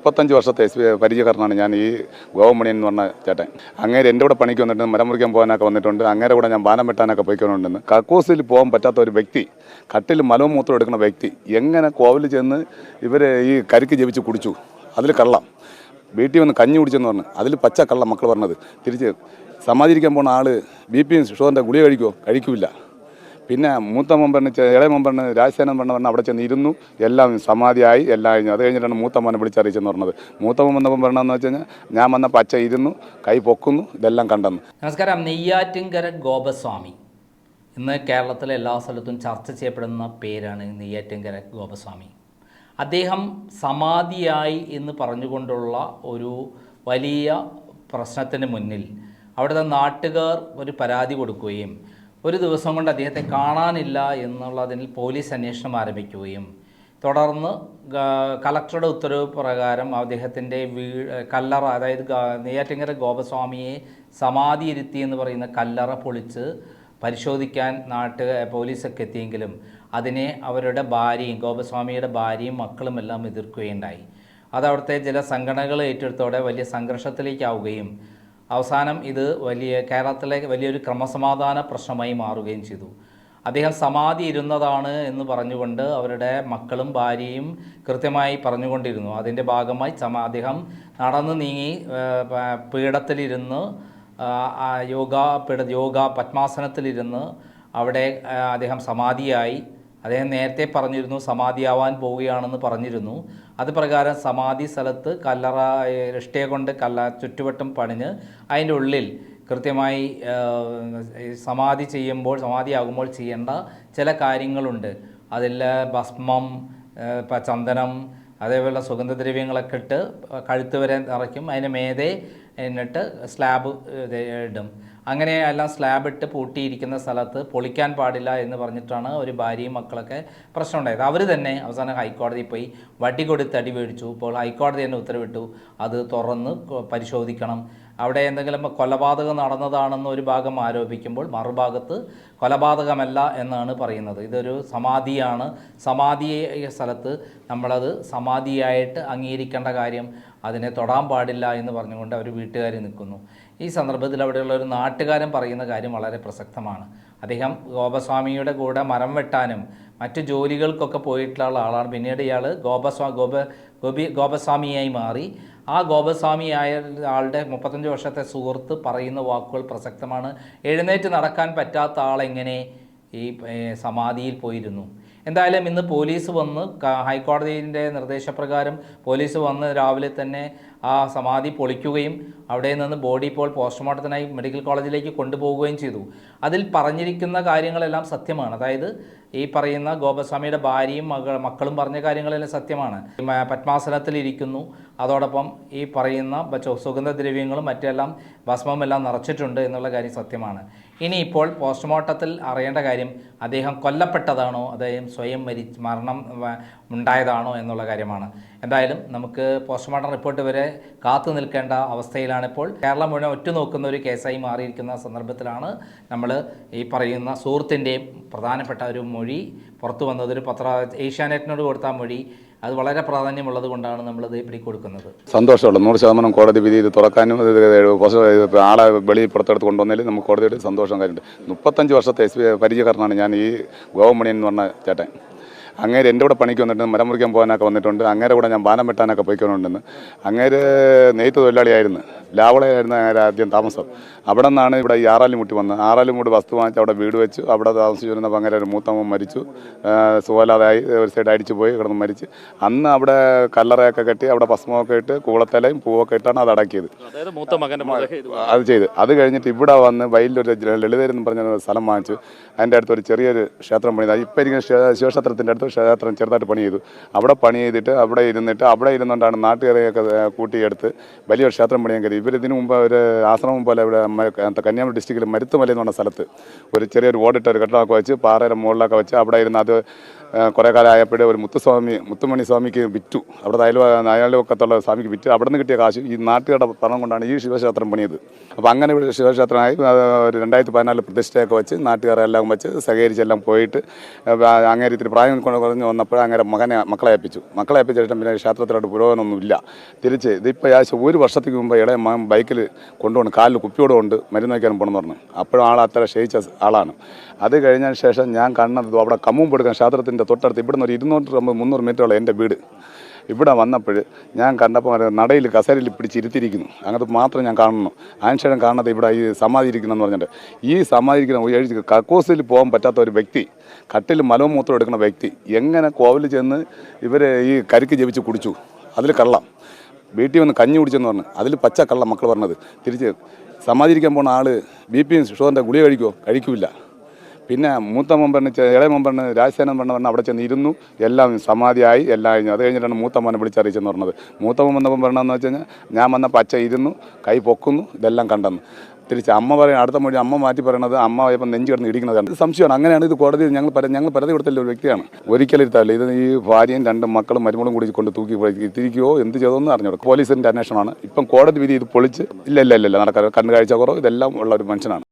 മുപ്പത്തഞ്ച് വർഷത്തെ പരിചയക്കാരനാണ് ഞാൻ ഈ ഗോവമണിയൻ എന്ന് പറഞ്ഞ ചേട്ടൻ. അങ്ങേര് എന്റെ കൂടെ പണിക്ക് വന്നിട്ട് മരം മുറിക്കാൻ പോകാനൊക്കെ വന്നിട്ടുണ്ട് അങ്ങേരെ കൂടെ ഞാൻ ബാനം വെട്ടാനൊക്കെ പോയിക്കൊണ്ടുണ്ടെന്ന് കക്കൂസിൽ പോകാൻ പറ്റാത്ത ഒരു വ്യക്തി കട്ടിൽ മലവും മൂത്രം എടുക്കുന്ന വ്യക്തി എങ്ങനെ കോവിൽ ചെന്ന് ഇവർ ഈ കരിക്ക് ജപിച്ച് കുടിച്ചു? അതിൽ കള്ളം. വീട്ടിൽ വന്ന് കഞ്ഞി കുടിച്ചെന്ന് പറഞ്ഞു. അതിൽ പച്ച കള്ളം മക്കൾ പറഞ്ഞത്. തിരിച്ച് സമാധിരിക്കാൻ പോണ ആൾ ബി പിയും ഷുഗറിന്റെ ഗുളിക കഴിക്കുമോ കഴിക്കില്ല പിന്നെ മൂത്ത മെമ്പറിന് ഇളയ മെമ്പറിന് രാജസേന മെമ്പറിന് പറഞ്ഞാൽ അവിടെ ചെന്ന് ഇരുന്നു എല്ലാം സമാധിയായി എല്ലാം കഴിഞ്ഞു. അത് കഴിഞ്ഞിട്ടാണ് മൂത്ത മോനെ വിളിച്ചറിയിച്ചെന്ന് പറഞ്ഞത്. മൂത്ത പറയണമെന്ന് വെച്ച് കഴിഞ്ഞാൽ ഞാൻ വന്ന പച്ച ഇരുന്നു കൈ പൊക്കുന്നു ഇതെല്ലാം കണ്ടെന്ന്. നമസ്കാരം. നെയ്യാറ്റിൻകര ഗോപസ്വാമി. ഇന്ന് കേരളത്തിലെ എല്ലാ സ്ഥലത്തും ചർച്ച ചെയ്യപ്പെടുന്ന പേരാണ് നെയ്യാറ്റിൻകര ഗോപസ്വാമി. അദ്ദേഹം സമാധിയായി എന്ന് പറഞ്ഞുകൊണ്ടുള്ള ഒരു വലിയ പ്രശ്നത്തിന് മുന്നിൽ അവിടുത്തെ നാട്ടുകാർ ഒരു പരാതി കൊടുക്കുകയും ഒരു ദിവസം കൊണ്ട് അദ്ദേഹത്തെ കാണാനില്ല എന്നുള്ളതിൽ പോലീസ് അന്വേഷണം ആരംഭിക്കുകയും തുടർന്ന് കളക്ടറുടെ ഉത്തരവ് പ്രകാരം അദ്ദേഹത്തിന്റെ വീ കല്ലറ അതായത് നെയ്യാറ്റിങ്കര ഗോപസ്വാമിയെ സമാധി ഇരുത്തി എന്ന് പറയുന്ന കല്ലറ പൊളിച്ച് പരിശോധിക്കാൻ നാട്ട് പോലീസൊക്കെ എത്തിയെങ്കിലും അതിനെ അവരുടെ ഭാര്യയും ഗോപസ്വാമിയുടെ ഭാര്യയും മക്കളും എല്ലാം എതിർക്കുകയുണ്ടായി. അത് അവിടുത്തെ ചില സംഘടനകൾ ഏറ്റെടുത്തോടെ വലിയ സംഘർഷത്തിലേക്കാവുകയും അവസാനം ഇത് വലിയ കേരളത്തിലെ വലിയൊരു ക്രമസമാധാന പ്രശ്നമായി മാറുകയും ചെയ്തു. അദ്ദേഹം സമാധി ഇരുന്നതാണ് എന്ന് പറഞ്ഞുകൊണ്ട് അവരുടെ മക്കളും ഭാര്യയും കൃത്യമായി പറഞ്ഞുകൊണ്ടിരുന്നു. അതിന്റെ ഭാഗമായി ചമ അദ്ദേഹം നടന്നു നീങ്ങി പീഠത്തിലിരുന്ന് യോഗ പീഠ യോഗ പത്മാസനത്തിലിരുന്ന് അവിടെ അദ്ദേഹം സമാധിയായി. അദ്ദേഹം നേരത്തെ പറഞ്ഞിരുന്നു സമാധിയാവാൻ പോവുകയാണെന്ന് പറഞ്ഞിരുന്നു. അത് പ്രകാരം സമാധി സ്ഥലത്ത് കല്ലറ രഷ്ടയെ കൊണ്ട് കല്ല ചുറ്റുവട്ടം പണിഞ്ഞ് അതിന്റെ ഉള്ളിൽ കൃത്യമായി സമാധി ചെയ്യുമ്പോൾ സമാധിയാകുമ്പോൾ ചെയ്യേണ്ട ചില കാര്യങ്ങളുണ്ട്. അതിൽ ഭസ്മം ചന്ദനം അതേപോലെ സുഗന്ധദ്രവ്യങ്ങളൊക്കെ ഇട്ട് കഴുത്ത് വരെ നിറയ്ക്കും. അതിന് മേതെ എന്നിട്ട് സ്ലാബ് ഇടും. അങ്ങനെ എല്ലാം സ്ലാബ് ഇട്ട് പൂട്ടിയിരിക്കുന്ന സ്ഥലത്ത് പൊളിക്കാൻ പാടില്ല എന്ന് പറഞ്ഞിട്ടാണ് ഒരു ഭാര്യയും മക്കളൊക്കെ പ്രശ്നം ഉണ്ടായത് അവർ തന്നെ അവസാനം ഹൈക്കോടതിയിൽ പോയി വടി കൊടുത്ത് അടി മേടിച്ചു. ഇപ്പോൾ ഹൈക്കോടതി തന്നെ ഉത്തരവിട്ടു. അത് തുറന്ന് പരിശോധിക്കണം. അവിടെ എന്തെങ്കിലും കൊലപാതകം നടന്നതാണെന്ന് ഒരു ഭാഗം ആരോപിക്കുമ്പോൾ മറുഭാഗത്ത് കൊലപാതകമല്ല എന്നാണ് പറയുന്നത്. ഇതൊരു സമാധിയാണ്. സമാധി സ്ഥലത്ത് നമ്മളത് സമാധിയായിട്ട് അംഗീകരിക്കേണ്ട കാര്യം അതിനെ തൊടാൻ പാടില്ല എന്ന് പറഞ്ഞുകൊണ്ട് അവർ വീട്ടുകാർ നിൽക്കുന്നു. ഈ സന്ദർഭത്തിൽ അവിടെയുള്ള ഒരു നാട്ടുകാരൻ പറയുന്ന കാര്യം വളരെ പ്രസക്തമാണ്. അദ്ദേഹം ഗോപസ്വാമിയുടെ കൂടെ മരം വെട്ടാനും മറ്റു ജോലികൾക്കൊക്കെ പോയിട്ടുള്ള ആളാണ്. പിന്നീട് ഇയാൾ ഗോപസ്വാ ഗോപ ഗോപി ഗോപസ്വാമിയായി മാറി. ആ ഗോപസ്വാമിയായ ആളുടെ മുപ്പത്തഞ്ച് വർഷത്തെ സുഹൃത്ത് പറയുന്ന വാക്കുകൾ പ്രസക്തമാണ്. എഴുന്നേറ്റ് നടക്കാൻ പറ്റാത്ത ആളെങ്ങനെ ഈ സമാധിയിൽ പോയിരുന്നു? എന്തായാലും ഇന്ന് പോലീസ് വന്ന് ഹൈക്കോടതിന്റെ നിർദ്ദേശപ്രകാരം പോലീസ് വന്ന് രാവിലെ തന്നെ ആ സമാധി പൊളിക്കുകയും അവിടെ നിന്ന് ബോഡി ഇപ്പോൾ പോസ്റ്റ്മോർട്ടത്തിനായി മെഡിക്കൽ കോളേജിലേക്ക് കൊണ്ടുപോവുകയും ചെയ്തു. അതിൽ പറഞ്ഞിരിക്കുന്ന കാര്യങ്ങളെല്ലാം സത്യമാണ്. അതായത് ഈ പറയുന്ന ഗോപസ്വാമിയുടെ ഭാര്യയും മക മക്കളും പറഞ്ഞ കാര്യങ്ങളെല്ലാം സത്യമാണ്. പത്മാസനത്തിൽ ഇരിക്കുന്നു. അതോടൊപ്പം ഈ പറയുന്ന സുഗന്ധദ്രവ്യങ്ങളും മറ്റെല്ലാം ഭസ്മമെല്ലാം നിറച്ചിട്ടുണ്ട് എന്നുള്ള കാര്യം സത്യമാണ്. ഇനി ഇപ്പോൾ പോസ്റ്റ്മോർട്ടത്തിൽ അറിയേണ്ട കാര്യം അദ്ദേഹം കൊല്ലപ്പെട്ടതാണോ? അദ്ദേഹം സ്വയം മരി മരണം ഉണ്ടായതാണോ എന്നുള്ള കാര്യമാണ്. എന്തായാലും നമുക്ക് പോസ്റ്റ്മോർട്ടം റിപ്പോർട്ട് വരെ കാത്തു നിൽക്കേണ്ട അവസ്ഥയിലാണിപ്പോൾ. കേരളം മുഴുവൻ ഒറ്റുനോക്കുന്ന ഒരു കേസായി മാറിയിരിക്കുന്ന സന്ദർഭത്തിലാണ് നമ്മൾ ഈ പറയുന്ന സുഹൃത്തിന്റെയും പ്രധാനപ്പെട്ട ഒരു മൊഴി പുറത്തു വന്നത്. ഒരു പത്ര ഏഷ്യാനെറ്റിനോട് കൊടുത്ത മൊഴി അത് വളരെ പ്രാധാന്യമുള്ളത് കൊണ്ടാണ് നമ്മളിത് പിടി കൊടുക്കുന്നത് സന്തോഷമുള്ളൂ. നൂറ് ശതമാനം കോടതി വിധി ഇത് തുറക്കാനും ആളെ വെളിയിൽ പുറത്തെടുത്ത് കൊണ്ടുവന്നതിൽ നമുക്ക് കോടതിയുടെ സന്തോഷം കാര്യമുണ്ട്. മുപ്പത്തഞ്ച് വർഷത്തെ പരിചയക്കാരനാണ് ഞാൻ ഈ ഗോവമണി എന്ന് പറഞ്ഞ ചേട്ടൻ. അങ്ങേര് എന്റെ കൂടെ പണിക്ക് വന്നിട്ടുണ്ട് മരം മുറിക്കാൻ പോകാനൊക്കെ വന്നിട്ടുണ്ട് അങ്ങേരെ കൂടെ ഞാൻ ബാനം വെട്ടാനൊക്കെ പോയിക്കൊണ്ടുണ്ടെന്ന് അങ്ങേര് നെയ്ത്ത് തൊഴിലാളിയായിരുന്നു ലാവളയായിരുന്നു അങ്ങേരെ ആദ്യം താമസം. അവിടെ നിന്നാണ് ഇവിടെ ഈ ആറാലുമുട്ടി വന്നത്. ആറാലുമുട്ടി വസ്തു വാങ്ങിച്ച് അവിടെ വീട് വെച്ചു അവിടെ താമസിച്ചിരുന്നപ്പോൾ അങ്ങനെ ഒരു മൂത്തമ്മ മരിച്ചു സുഖമില്ലാതായി ഒരു സൈഡ് അടിച്ചു പോയി കിടന്ന് മരിച്ച്. അന്ന് അവിടെ കല്ലറയൊക്കെ കെട്ടി അവിടെ ഭസ്മമൊക്കെ ഇട്ട് കൂളത്തലയും പൂവൊക്കെ ഇട്ടാണ് അത് അടക്കിയത്. അത് ചെയ്ത്. അത് കഴിഞ്ഞിട്ട് ഇവിടെ വന്ന് വയലിലൊരു ലളിതരെന്ന് പറഞ്ഞ സ്ഥലം വാങ്ങിച്ചു. അതിന്റെ അടുത്ത് ഒരു ചെറിയൊരു ക്ഷേത്രം പണിതായി ഇപ്പം ഇരിക്കുന്ന ശിവക്ഷേത്രത്തിന്റെ അടുത്ത് ക്ഷേത്രം ചെറുതായിട്ട് പണി ചെയ്തു. അവിടെ പണി ചെയ്തിട്ട് അവിടെ ഇരുന്നിട്ട് അവിടെ ഇരുന്നുകൊണ്ടാണ് നാട്ടുകാരെയൊക്കെ കൂട്ടിയെടുത്ത് വലിയൊരു ക്ഷേത്രം പണിയാൻ കരുതി. ഇവർ ഇതിനു മുമ്പ് ഒരു ആശ്രമം പോലെ ഇവിടെ കന്യാകുമരി ഡിസ്ട്രിക്റ്റിൽ മരുത്തുമല എന്ന് പറഞ്ഞ സ്ഥലത്ത് ഒരു ചെറിയൊരു ഓടിട്ട ഒരു കെട്ടിടമൊക്കെ വെച്ച് പാറയുടെ മുകളിലൊക്കെ വെച്ച് അവിടെ ഇരുന്ന് അത് കുറേ കാലം ആയപ്പോഴേ ഒരു മുത്തുസ്വാമി മുത്തുമണി സ്വാമിക്ക് വിറ്റു. അവിടെ അയൽ അയൽവക്കത്തുള്ള സ്വാമിക്ക് വിറ്റു. അവിടെ നിന്ന് കിട്ടിയ കാശ് ഈ നാട്ടുകാരുടെ പണം കൊണ്ടാണ് ഈ ശിവക്ഷേത്രം പണിയത്. അപ്പോൾ അങ്ങനെ ഇവിടെ ശിവക്ഷേത്രമായി ഒരു രണ്ടായിരത്തി പതിനാലിൽ പ്രതിഷ്ഠയൊക്കെ വെച്ച് നാട്ടുകാരെല്ലാം വെച്ച് സഹകരിച്ചെല്ലാം പോയിട്ട് അങ്ങനെ ഇത്തിരി പ്രായം കുറഞ്ഞ് വന്നപ്പോൾ അങ്ങനെ മകനെ മക്കളെ ഏൽപ്പിച്ചു. മക്കളെ ഏൽപ്പിച്ച ശേഷം പിന്നെ ക്ഷേത്രത്തിലോട്ട് പുരോഗമനമൊന്നുമില്ല തിരിച്ച് ഇതിപ്പോൾ ഏകദേശം ഒരു വർഷത്തേക്ക് മുമ്പ് മകൻ ബൈക്കിൽ കൊണ്ടുപോകണം കാലിൽ കുപ്പിയോട് കൊണ്ട് മരുന്ന് വയ്ക്കാൻ പോകണമെന്ന് പറഞ്ഞു. അപ്പോഴും ആൾ അത്ര ക്ഷയിച്ച ആളാണ്. അത് കഴിഞ്ഞതിന് ശേഷം ഞാൻ കണ്ണത് അവിടെ കമ്മും എടുക്കാൻ ക്ഷേത്രത്തിന്റെ തൊട്ടടുത്ത് ഇവിടുന്ന് ഒരു ഇരുന്നൂറ് അമ്പത് മുന്നൂറ് മീറ്ററോളം എന്റെ വീട്. ഇവിടെ വന്നപ്പോൾ ഞാൻ കണ്ടപ്പോൾ നടയിൽ കസേരയിൽ പിടിച്ചിരുത്തിയിരിക്കുന്നു. അങ്ങനത്തെ മാത്രം ഞാൻ കാണുന്നു. അതിനുശേഷം കാണുന്നത് ഇവിടെ ഈ സമാധി ഇരിക്കുന്നെന്ന് പറഞ്ഞിട്ട്. ഈ സമാധി ഇരിക്കുന്ന ഒരു എഴുതി കക്കൂസിൽ പോകാൻ പറ്റാത്ത ഒരു വ്യക്തി കട്ടിൽ മലമൂത്രം എടുക്കുന്ന വ്യക്തി എങ്ങനെ കോവിൽ ചെന്ന് ഇവർ ഈ കരിക്ക് ജപിച്ച് കുടിച്ചു? അതിൽ കള്ളം. വീട്ടിൽ വന്ന് കഞ്ഞി കുടിച്ചെന്ന് പറഞ്ഞു. അതിൽ പച്ച കള്ളം മക്കൾ പറഞ്ഞത്. തിരിച്ച് സമാധിരിക്കാൻ പോണ ആൾ ബി പിയും ഷുഗറിന്റെ ഗുളിക കഴിക്കുമോ കഴിക്കില്ല പിന്നെ മൂത്ത മെമ്പറിന് ഇളയ മെമ്പറിന് രാജസേന മെമ്പറിന് പറഞ്ഞ അവിടെ ചെന്ന് ഇരുന്നു എല്ലാം സമാധിയായി എല്ലാം കഴിഞ്ഞു. അത് കഴിഞ്ഞിട്ടാണ് മൂത്ത മോനെ വിളിച്ചറിയിച്ചെന്ന് പറഞ്ഞത്. മൂത്ത വന്നപ്പം പറയണമെന്ന് വെച്ച് കഴിഞ്ഞാൽ ഞാൻ വന്ന അച്ഛ ഇരുന്നു കൈ പൊക്കുന്നു ഇതെല്ലാം കണ്ടെന്ന്. തിരിച്ച് അമ്മ പറയും അടുത്ത മൊഴി അമ്മ മാറ്റി പറയണത് അമ്മ ഇപ്പം നെഞ്ചു കിടന്ന് ഇടിക്കുന്നത് സംശയമാണ്. അങ്ങനെയാണ് ഇത് കോടതി ഞങ്ങൾ ഞങ്ങൾ പരാതി കൊടുത്തല്ല ഒരു വ്യക്തിയാണ്. ഒരിക്കലും ഇരുത്താറില്ല. ഇത് ഈ ഭാര്യയും രണ്ട് മക്കളും മരുമകളും കൂടി കൊണ്ട് തൂക്കി തിരിക്കുകയോ എന്ത് ചെയ്തോന്ന് അറിഞ്ഞോളൂ പോലീസിന്റെ അന്വേഷണമാണ്. ഇപ്പം കോടതി വിധി ഇത് പൊളിച്ച് ഇല്ല ഇല്ല ഇല്ല നടക്കാറ് കണ്ണുകാഴ്ച കുറവ് ഇതെല്ലാം ഉള്ള ഒരു മനുഷ്യനാണ്.